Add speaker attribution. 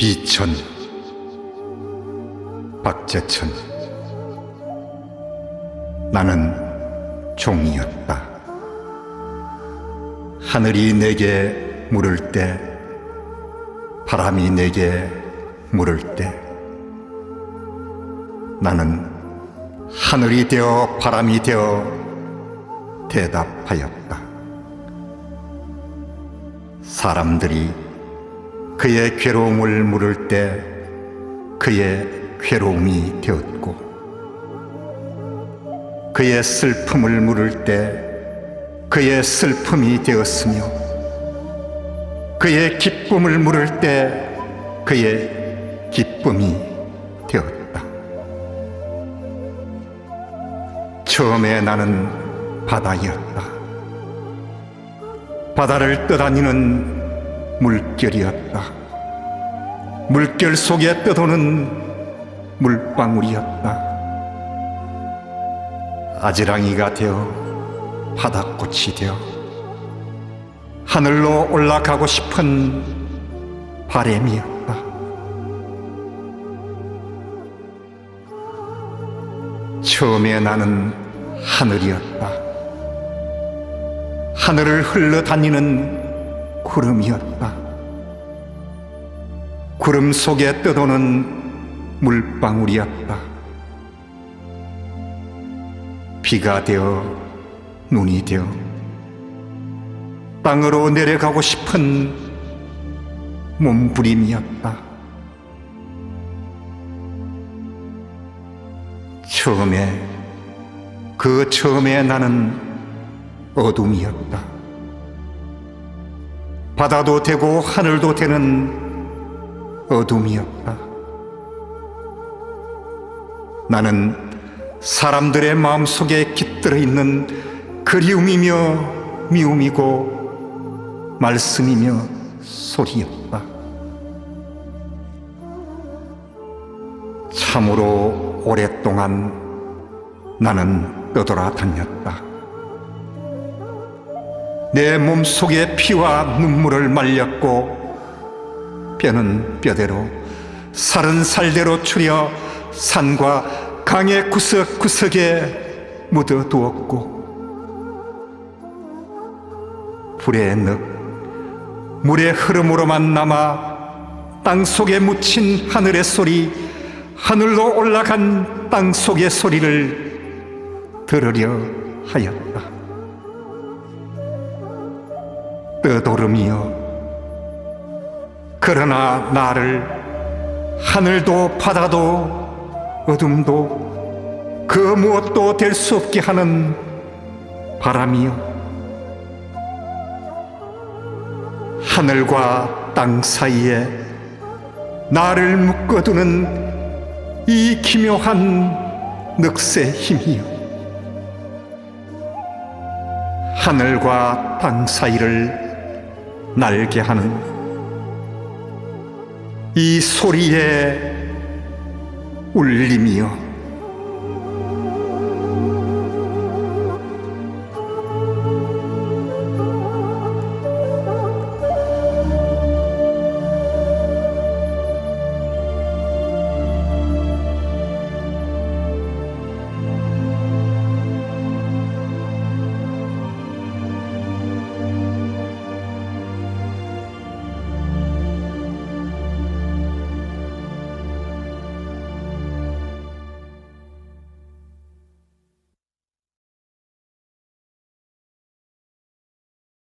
Speaker 1: 비천 박재천 나는 종이었다. 하늘이 내게 물을 때 바람이 내게 물을 때 나는 하늘이 되어 바람이 되어 대답하였다. 사람들이 그의 괴로움을 물을 때 그의 괴로움이 되었고 그의 슬픔을 물을 때 그의 슬픔이 되었으며 그의 기쁨을 물을 때 그의 기쁨이 되었다. 처음에 나는 바다였다. 바다를 떠다니는 물결이었다. 물결 속에 떠도는 물방울이었다. 아지랑이가 되어 바다꽃이 되어 하늘로 올라가고 싶은 바램이었다. 처음에 나는 하늘이었다. 하늘을 흘러다니는 구름이었다. 구름 속에 떠도는 물방울이었다. 비가 되어 눈이 되어 땅으로 내려가고 싶은 몸부림이었다. 처음에 그 처음에 나는 어둠이었다. 바다도 되고 하늘도 되는 어둠이었다. 나는 사람들의 마음 속에 깃들어 있는 그리움이며 미움이고 말씀이며 소리였다. 참으로 오랫동안 나는 떠돌아 다녔다. 내 몸속에 피와 눈물을 말렸고 뼈는 뼈대로 살은 살대로 추려 산과 강의 구석구석에 묻어 두었고 불의 늪 물의 흐름으로만 남아 땅 속에 묻힌 하늘의 소리 하늘로 올라간 땅 속의 소리를 들으려 하였다. 떠도름이여. 그러나 나를 하늘도 바다도 어둠도 그 무엇도 될 수 없게 하는 바람이여. 하늘과 땅 사이에 나를 묶어두는 이 기묘한 늑세 힘이여. 하늘과 땅 사이를 날게 하는 이 소리의 울림이여